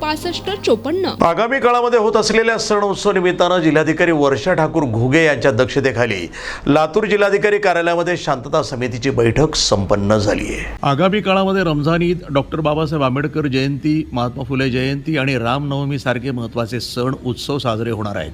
पासष्ट चोपन्न. आगामी काळामध्ये होत असलेल्या सण उत्सव निमित्तानं जिल्हाधिकारी वर्षा ठाकूर घुगे यांच्या अध्यक्षतेखाली लातूर जिल्हाधिकारी कार्यालयामध्ये शांतता समितीची बैठक संपन्न झाली आहे आगामी काळामध्ये रमजान ईद डॉक्टर बाबासाहेब आंबेडकर जयंती महात्मा फुले जयंती आणि रामनवमी सारखे महत्त्वाचे सण उत्सव साजरे होणार आहेत.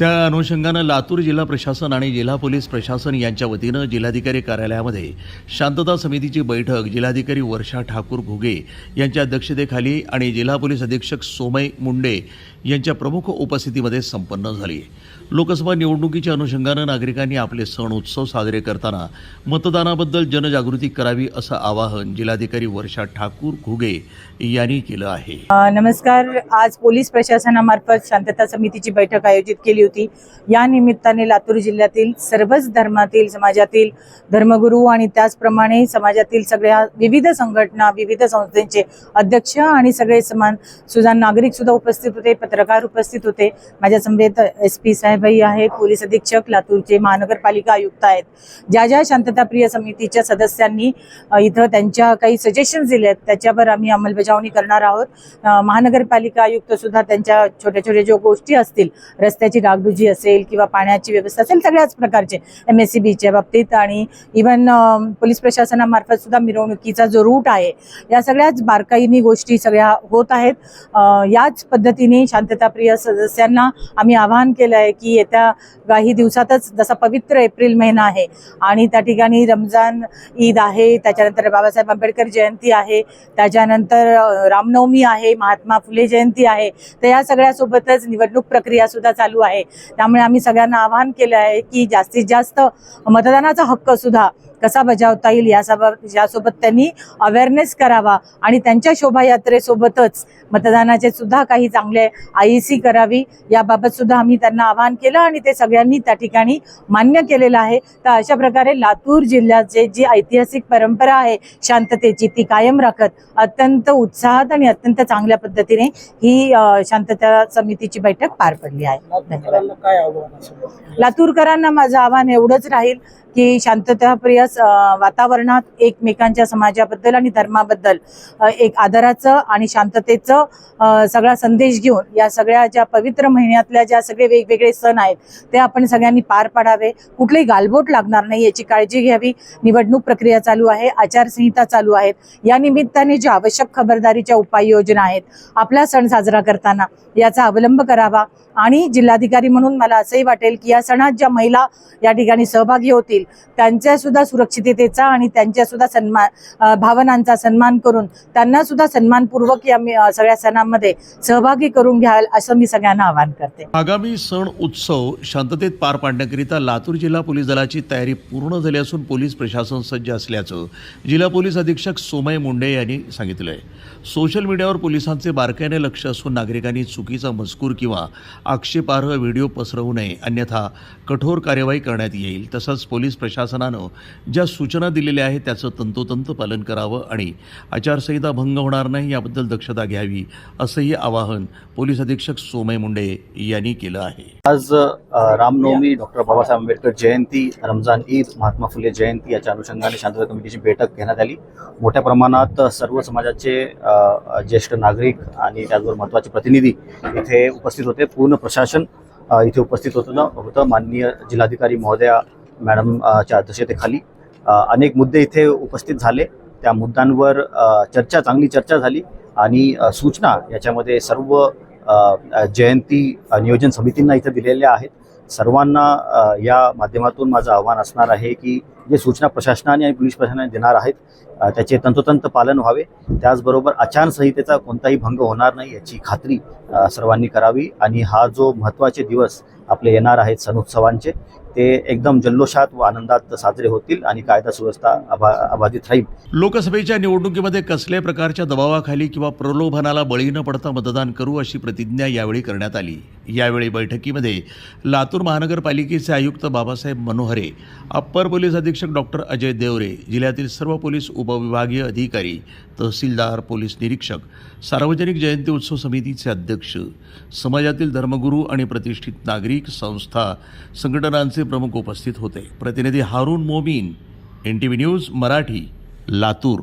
त्या अनुषंगानं लातूर जिल्हा प्रशासन आणि जिल्हा पोलीस प्रशासन यांच्या वतीनं जिल्हाधिकारी कार्यालयामध्ये शांतता समितीची बैठक जिल्हाधिकारी वर्षा ठाकूर घुगे यांच्या अध्यक्षतेखाली आणि जिल्हा पोलीस अधीक्षक सोमय मुंडे यांच्या प्रमुख उपस्थितीमध्ये संपन्न झाली. लोकसभा निवडणुकीच्या अनुषंगानं नागरिकांनी आपले सण उत्सव साजरे करताना मतदानाबद्दल जनजागृती करावी असं आवाहन जिल्हाधिकारी वर्षा ठाकूर घुगे यांनी केलं आहे. नमस्कार. आज पोलीस प्रशासनामार्फत शांतता समितीची बैठक आयोजित केली होती. या निमित्ताने लातूर जिल्ह्यातील सर्वच धर्मातील समाजातील धर्मगुरू आणि त्याचप्रमाणे समाजातील सगळ्या विविध संघटना विविध संस्थांचे अध्यक्ष आणि सगळे समान सुद्धा नागरिक सुद्धा उपस्थित होते पत्रकार उपस्थित होते. माझ्या समवेत एस पी साहेबही आहे पोलीस अधीक्षक लातूरचे महानगरपालिका आयुक्त आहेत. ज्या ज्या शांतताप्रिय समितीच्या सदस्यांनी इथं त्यांच्या काही सजेशन्स दिले आहेत त्याच्यावर आम्ही अंमलबजावणी करणार आहोत. महानगरपालिका आयुक्त सुद्धा त्यांच्या छोट्या छोट्या ज्या गोष्टी असतील रस्त्याची डागडुजी असेल किंवा पाण्याची व्यवस्था असेल सगळ्याच प्रकारचे एम एस सी बीच्या बाबतीत आणि इवन पोलीस प्रशासनामार्फत सुद्धा मिरवणुकीचा जो रूट आहे या सगळ्याच बारकाईनी गोष्टी सगळ्या होत आहेत. याच पद्धतीने शांतताप्रिय सदस्यांना आम्ही आवाहन केलं आहे की येत्या काही दिवसातच जसा पवित्र एप्रिल महिना आहे आणि त्या ठिकाणी रमजान ईद आहे त्याच्यानंतर बाबासाहेब आंबेडकर जयंती आहे त्याच्यानंतर रामनवमी आहे महात्मा फुले जयंती आहे तर या सगळ्यासोबतच निवडणूक प्रक्रिया सुद्धा चालू आहे. त्यामुळे आम्ही सगळ्यांना आवाहन केलं आहे की जास्तीत जास्त मतदानाचा हक्क सुद्धा कसा बजावता येईल यासोबत यासोबत त्यांनी अवेअरनेस करावा आणि त्यांच्या शोभायात्रेसोबतच मतदानाचे सुद्धा काही चांगले आय सी करावी याबाबत सुद्धा आम्ही त्यांना आवाहन केलं आणि ते सगळ्यांनी त्या ठिकाणी मान्य केलेलं आहे. तर अशा प्रकारे लातूर जिल्ह्याचे जी ऐतिहासिक परंपरा आहे शांततेची ती कायम राखत अत्यंत उत्साहात आणि अत्यंत चांगल्या पद्धतीने ही शांतता समितीची बैठक पार पडली आहे. धन्यवाद काय आव्हान असेल? लातूरकरांना माझं आव्हान एवढंच राहील की शांतताप्रिय वातावरणात एकमेकांच्या समाजाबद्दल आणि धर्माबद्दल एक आदराचं आणि शांततेचं सगळा संदेश घेऊन या सगळ्या ज्या पवित्र महिन्यातल्या ज्या सगळे वेगवेगळे सण आहेत ते आपण सगळ्यांनी पार पाडावे. कुठलेही गालबोट लागणार नाही याची काळजी घ्यावी. निवडणूक प्रक्रिया चालू आहे आचारसंहिता चालू आहेत. या निमित्ताने ज्या आवश्यक खबरदारीच्या उपाययोजना आहेत आपला सण साजरा करताना याचा अवलंब करावा. आणि जिल्हाधिकारी म्हणून मला असंही वाटेल की या सणात ज्या महिला या ठिकाणी सहभागी होतील त्यांच्या सुद्धा सुरक्षिततेचा आणि त्यांच्या सुद्धा सन्मान भावनांचा सन्मान करून त्यांना सुद्धा सन्मानपूर्वक या सगळ्या सणांमध्ये सहभागी करून घ्याल असं मी सगळ्यांना आवाहन करते. आगामी सण उत्सव शांततेत पार पाडण्याकरिता लातूर जिल्हा पोलीस दलाची तयारी पूर्ण झाली असून पोलीस प्रशासन सज्ज असल्याचं जिल्हा पोलीस अधीक्षक सोमय मुंडे यांनी सांगितलं आहे सोशल मीडियावर पोलिसांचे बारकाईने लक्ष असून नागरिकांनी चुकीचा मजकूर किंवा आक्षेपार्ह व्हिडिओ पसरवू नये अन्यथा कठोर कार्यवाही करण्यात येईल तसंच पोलीस प्रशासनानं ज्या सूचना दिलेल्या आहेत त्याचं तंतोतंत पालन करावं आणि आचारसंहिता भंग होणार नाही याबद्दल दक्षता घ्यावी असंही आवाहन पोलीस अधीक्षक सोमय मुंडे यांनी केलं आहे. आज रामनवमी डॉक्टर बाबासाहेब आंबेडकर जयंती रमजान ईद महात्मा फुले जयंती याच्या अनुषंगाने शांतता कमिटीची बैठक घेण्यात आली. मोठ्या प्रमाणात सर्व समाजाचे ज्येष्ठ नागरिक आणि त्याचबरोबर महत्त्वाचे प्रतिनिधी इथे उपस्थित होते. पूर्ण प्रशासन इथे उपस्थित होतं होतं. माननीय जिल्हाधिकारी महोदया मॅडम च्या अध्यक्षतेखाली अनेक मुद्दे इथे उपस्थित झाले. त्या मुद्द्यांवर चर्चा चांगली चर्चा झाली आणि सूचना याच्यामध्ये सर्व जयंती नियोजन समितींना इथे दिलेल्या आहेत. सर्वांना या माध्यमातून माझं आव्हान असणार आहे की जे सूचना प्रशासनाने आणि पोलीस प्रशासनाने देणार आहेत त्याचे तंतोतंत पालन व्हावे. त्याचबरोबर आचारसंहितेचा कोणताही भंग होणार नाही याची खात्री सर्वांनी करावी. आणि हा जो महत्त्वाचे दिवस आपले येणार आहेत सणोत्सवांचे ते एकदम जल्लोषात व आनंदात साजरे होतील आणि कायदा सुव्यवस्था अबा अबाधित राहील. लोकसभेच्या निवडणुकीमध्ये कसल्या प्रकारच्या दबावाखाली किंवा प्रलोभनाला बळी न पडता मतदान करू अशी प्रतिज्ञा यावेळी करण्यात आली. यावेळी बैठकीमध्ये लातूर महानगरपालिकेचे आयुक्त बाबासाहेब मनोहरे अप्पर पोलीस अधीक्षक डॉक्टर अजय देवरे जिल्ह्यातील सर्व पोलीस उपविभागीय अधिकारी तहसीलदार पोलीस निरीक्षक सार्वजनिक जयंती उत्सव समितीचे अध्यक्ष समाजातील धर्मगुरू आणि प्रतिष्ठित नागरिक संस्था संघटनांचे प्रमुख उपस्थित होते. प्रतिनिधी Haroon Momin N T V news Marathi Latur.